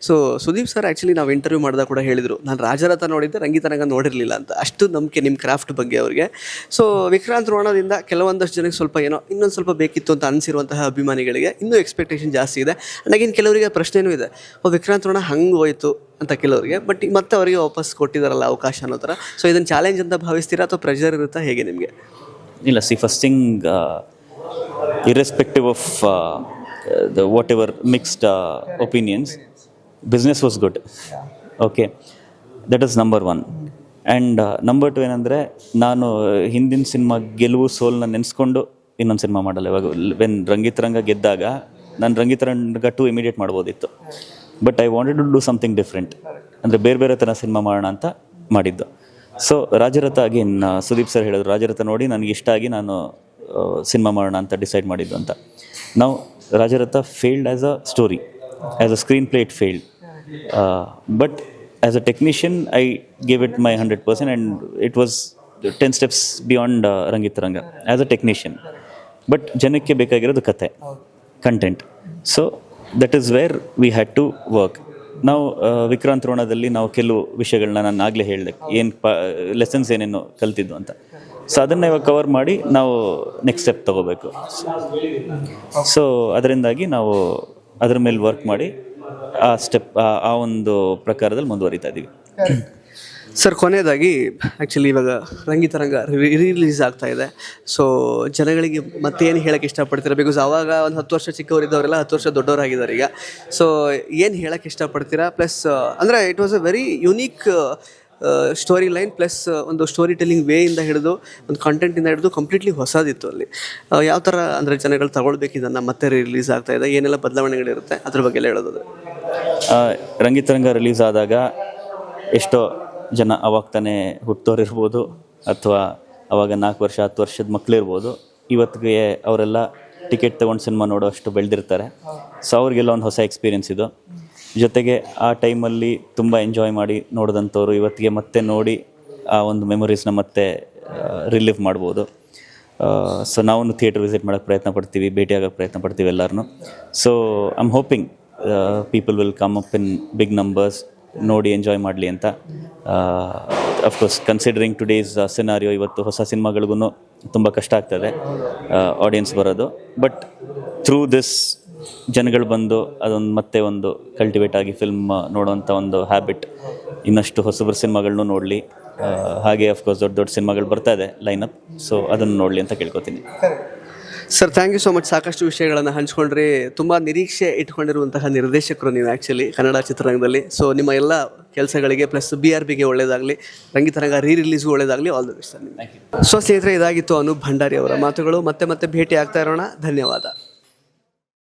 So Sudeep sir actually ನಾವು interview ಮಾಡಿದಾಗ ಕೂಡ ಹೇಳಿದರು, ನಾನು ರಾಜರಥ ನೋಡಿದ್ದೆ ರಂಗಿತನಗ ನೋಡಿರಲಿಲ್ಲ ಅಂತ. ಅಷ್ಟು ನಂಬಿಕೆ ನಿಮ್ಮ ಕ್ರಾಫ್ಟ್ ಬಗ್ಗೆ ಅವರಿಗೆ. ಸೊ ವಿಕ್ರಾಂತ್ ರೋಣದಿಂದ ಕೆಲವೊಂದಷ್ಟು ಜನಕ್ಕೆ ಸ್ವಲ್ಪ ಏನೋ, ಇನ್ನೊಂದು ಸ್ವಲ್ಪ ಬೇಕಿತ್ತು ಅಂತ ಅನಿಸಿರುವಂತಹ ಅಭಿಮಾನಿಗಳಿಗೆ ಇನ್ನೂ ಎಕ್ಸ್ಪೆಕ್ಟೇಷನ್ ಜಾಸ್ತಿ ಇದೆ. ನನಗಿನ್ ಕೆಲವರಿಗೆ ಪ್ರಶ್ನೆನೂ ಇದೆ. ಓ, ವಿಕ್ರಾಂತ್ ರೋಣ ಹಂಗೆ ಹೋಯಿತು? ಅಂತ ಕೆಲವರಿಗೆ. ಬಟ್ ಮತ್ತೆ ಅವರಿಗೆ ವಾಪಸ್ ಕೊಟ್ಟಿದ್ದಾರಲ್ಲ ಅವಕಾಶ ಅನ್ನೋ ಥರ. ಸೊ ಇದನ್ನು ಚಾಲೆಂಜ್ ಅಂತ ಭಾವಿಸ್ತೀರಾ ಅಥವಾ ಪ್ರೆಷರ್ ಇರುತ್ತಾ ಹೇಗೆ ನಿಮಗೆ? ಇಲ್ಲ see first thing irrespective of the whatever mixed opinions business was good okay that is number one and number two ಏನಂದರೆ ನಾನು ಹಿಂದಿನ ಸಿನಿಮಾ ಗೆಲುವು ಸೋಲ್ನ ನೆನೆಸ್ಕೊಂಡು ಇನ್ನೊಂದು ಸಿನಿಮಾ ಮಾಡಲ್ಲ. ಇವಾಗ ವೆನ್ ರಂಗಿತರಂಗ ಗೆದ್ದಾಗ ನಾನು ರಂಗಿತರಂಗ ಟು ಇಮಿಡಿಯೇಟ್ ಮಾಡ್ಬೋದಿತ್ತು. But I wanted to do something different ಅಂದರೆ ಬೇರೆ ಬೇರೆ ಥರ ಸಿನಿಮಾ ಮಾಡೋಣ ಅಂತ ಮಾಡಿದ್ದು. So Rajaratha again Sudeep sir ಹೇಳಿದ್ರು ರಾಜರಥ ನೋಡಿ ನನಗೆ ಇಷ್ಟ ಆಗಿ ನಾನು ಸಿನಿಮಾ ಮಾಡೋಣ ಅಂತ ಡಿಸೈಡ್ ಮಾಡಿದ್ದು ಅಂತ. ನಾವು Rajaratha failed as a story as a screenplay it failed but as a technician I gave it my hundred percent and it was ten steps beyond Rangitaranga as a technician but ಜನಕ್ಕೆ ಬೇಕಾಗಿರೋದು ಕತೆ content so that is where we had to work ನಾವು ವಿಕ್ರಾಂತ್ ರೋಣದಲ್ಲಿ ನಾವು ಕೆಲವು ವಿಷಯಗಳನ್ನ ನಾನು ಆಗಲೇ ಹೇಳಿದೆ. ಏನು ಪ ಲೆಸನ್ಸ್ ಏನೇನು ಕಲ್ತಿದ್ದು ಅಂತ. ಸೊ ಅದನ್ನು ಇವಾಗ ಕವರ್ ಮಾಡಿ ನಾವು ನೆಕ್ಸ್ಟ್ ಸ್ಟೆಪ್ ತಗೋಬೇಕು. ಸೊ ಅದರಿಂದಾಗಿ ನಾವು ಅದ್ರ ಮೇಲೆ ವರ್ಕ್ ಮಾಡಿ ಆ ಸ್ಟೆಪ್ ಆ ಒಂದು ಪ್ರಕಾರದಲ್ಲಿ ಮುಂದುವರಿತಾ ಇದ್ದೀವಿ ಸರ್ ಕೊನೆಯದಾಗಿ ಆ್ಯಕ್ಚುಲಿ ಇವಾಗ ರಂಗಿತರಂಗ ರಿಲೀಸ್ ಆಗ್ತಾ ಇದೆ. ಸೊ ಜನಗಳಿಗೆ ಮತ್ತೇನು ಹೇಳಕ್ಕೆ ಇಷ್ಟಪಡ್ತೀರ? ಬಿಕಾಸ್ ಆವಾಗ ಒಂದು ಹತ್ತು ವರ್ಷ ಚಿಕ್ಕವರಿದ್ದವರೆಲ್ಲ ಹತ್ತು ವರ್ಷ ದೊಡ್ಡವರಾಗಿದ್ದಾರೆ ಈಗ. ಸೊ ಏನು ಹೇಳಕ್ಕೆ ಇಷ್ಟಪಡ್ತೀರಾ? ಪ್ಲಸ್ ಅಂದರೆ it was a very unique story line plus ಒಂದು ಸ್ಟೋರಿ ಟೆಲ್ಲಿಂಗ್ ವೇ ಇಂದ ಹಿಡಿದು, ಒಂದು ಕಂಟೆಂಟಿಂದ ಹಿಡಿದು ಕಂಪ್ಲೀಟ್ಲಿ ಹೊಸದಿತ್ತು ಅಲ್ಲಿ. ಯಾವ ಥರ ಅಂದರೆ ಜನಗಳು ತಗೊಳ್ಬೇಕು ಇದನ್ನು ಮತ್ತೆ ರಿಲೀಸ್ ಆಗ್ತಾ ಇದೆ, ಏನೆಲ್ಲ ಬದಲಾವಣೆಗಳಿರುತ್ತೆ ಅದ್ರ ಬಗ್ಗೆ ಎಲ್ಲ ಹೇಳೋದು ರಂಗಿತರಂಗ ರಿಲೀಸ್ ಆದಾಗ ಎಷ್ಟೋ ಜನ ಅವಾಗ ತಾನೇ ಹುಟ್ಟೋರಿರ್ಬೋದು ಅಥವಾ ಅವಾಗ ನಾಲ್ಕು ವರ್ಷ, ಹತ್ತು ವರ್ಷದ ಮಕ್ಕಳಿರ್ಬೋದು ಇವತ್ತಿಗೆ ಅವರೆಲ್ಲ ಟಿಕೆಟ್ ತೊಗೊಂಡು ಸಿನಿಮಾ ನೋಡೋ ಅಷ್ಟು ಬೆಳೆದಿರ್ತಾರೆ. ಸೊ ಅವ್ರಿಗೆಲ್ಲ ಒಂದು ಹೊಸ ಎಕ್ಸ್ಪೀರಿಯನ್ಸ್ ಇದು. ಜೊತೆಗೆ ಆ ಟೈಮಲ್ಲಿ ತುಂಬ ಎಂಜಾಯ್ ಮಾಡಿ ನೋಡಿದಂಥವ್ರು ಇವತ್ತಿಗೆ ಮತ್ತೆ ನೋಡಿ ಆ ಒಂದು ಮೆಮೊರೀಸ್ನ ಮತ್ತೆ ರಿಲೀವ್ ಮಾಡ್ಬೋದು. ಸೊ ನಾವು ಥಿಯೇಟರ್ ವಿಸಿಟ್ ಮಾಡೋಕ್ಕೆ ಪ್ರಯತ್ನ ಪಡ್ತೀವಿ, ಭೇಟಿಯಾಗೋಕ್ಕೆ ಪ್ರಯತ್ನ ಪಡ್ತೀವಿ ಎಲ್ಲರೂ so I am hoping people will come up in big numbers ನೋಡಿ ಎಂಜಾಯ್ ಮಾಡಲಿ ಅಂತ. ಅಫ್ಕೋರ್ಸ್ ಕನ್ಸಿಡರಿಂಗ್ ಟುಡೇಸ್ ಸಿನಾರಿಯೋ ಇವತ್ತು ಹೊಸ ಸಿನಿಮಾಗಳಿಗೂ ತುಂಬ ಕಷ್ಟ ಆಗ್ತದೆ ಆಡಿಯನ್ಸ್ ಬರೋದು. ಬಟ್ ಥ್ರೂ ದಿಸ್ ಜನಗಳು ಬಂದು ಅದೊಂದು ಮತ್ತೆ ಒಂದು ಕಲ್ಟಿವೇಟ್ ಆಗಿ ಫಿಲ್ಮ್ ನೋಡುವಂಥ ಒಂದು ಹ್ಯಾಬಿಟ್ ಇನ್ನಷ್ಟು ಹೊಸಬರ ಸಿನಿಮಾಗಳನ್ನು ನೋಡಲಿ. ಹಾಗೆ ಅಫ್ಕೋರ್ಸ್ ದೊಡ್ಡ ದೊಡ್ಡ ಸಿನಿಮಾಗಳು ಬರ್ತಾ ಇದೆ ಲೈನಪ್ ಸೊ ಅದನ್ನು ನೋಡಲಿ ಅಂತ ಕೇಳ್ಕೊತೀನಿ. Sir thank you so much ಸಾಕಷ್ಟು ವಿಷಯಗಳನ್ನು ಹಂಚ್ಕೊಂಡ್ರಿ. ತುಂಬ ನಿರೀಕ್ಷೆ ಇಟ್ಕೊಂಡಿರುವಂತಹ ನಿರ್ದೇಶಕರು ನೀವು ಆ್ಯಕ್ಚುಲಿ ಕನ್ನಡ ಚಿತ್ರರಂಗದಲ್ಲಿ. ಸೊ ನಿಮ್ಮ ಎಲ್ಲ ಕೆಲಸಗಳಿಗೆ ಪ್ಲಸ್ ಬಿ ಆರ್ ಬಿಗೆ ಒಳ್ಳೆಯದಾಗಲಿ ರಂಗಿತರಂಗ ರೀ ರಿಲೀಸ್ಗೂ ಒಳ್ಳೆಯದಾಗಲಿ ಆಲ್ ದ ಬೆಸ್ಟ್ ಸೊ ಸ್ನೇಹಿತರೆ ಇದಾಗಿತ್ತು ಅನೂಪ್ ಭಂಡಾರಿ ಅವರ ಮಾತುಗಳು. ಮತ್ತೆ ಮತ್ತೆ ಭೇಟಿ ಆಗ್ತಾ ಇರೋಣ. ಧನ್ಯವಾದ.